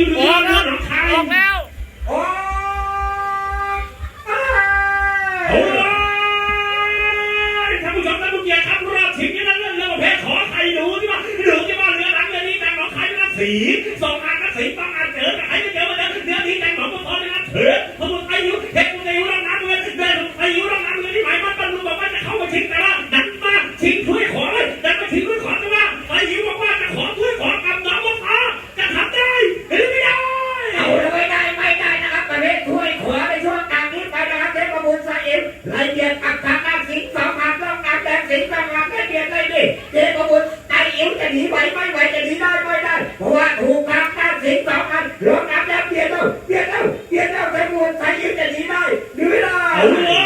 อยู่หรือกแล้วหนองคายออกแล้วโอ้โอ้ยท่านผู้ชมท่านผู้เกียรติครับรอบชิงยันเรื่องเรื่อประเภทขอไทยดูที่ว่าดูที่ว่าเรือหลังเรือนี้แตงหนองคายนักสีสองอันนะสีบางอันเจอแต่ใครไม่เจอมาเจอเรือนี้แตงหนองก็พอเลยนะเถื่อน ญสะอิมไล่เดียดกักทางด้านสิงสองพันต้องงานแดงสิงห์สองงานได้เดียดได้ดิเทพบุญไต่อิ๋วจะหนีไหวไม่ไหวจะหนีได้ไม่ได้เพราะว่าถูกทางด้านสิงสองอันลงน้ำแล้วเดียดแล้วเดียดแล้วเดียดแล้วเทพบุญสะอิมจะหนีได้หรือไม่ได้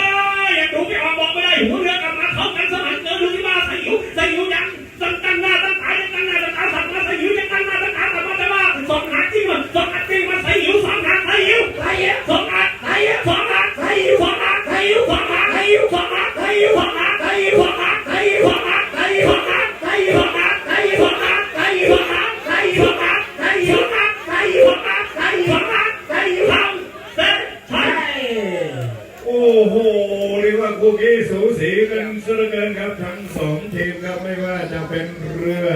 อ้โหเรียกว่าคุกกี้สูสีกันซะเทือเกินครับทั้งสองทีมครับไม่ว่าจะเป็นเรือ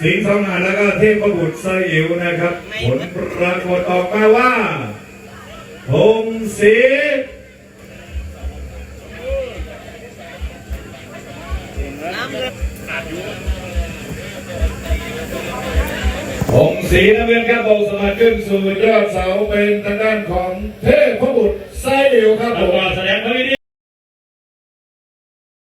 สิงห์สองหาแล้วก็เทพบุตรไซอิ๋วนะครับ ผลปรากฏออกมาว่าธงสี องสีน้ำเงินครับบงสมัครขึ้นสู่ยอดเสาเป็นทางด้านของเทพบุตรไซดิวครับผม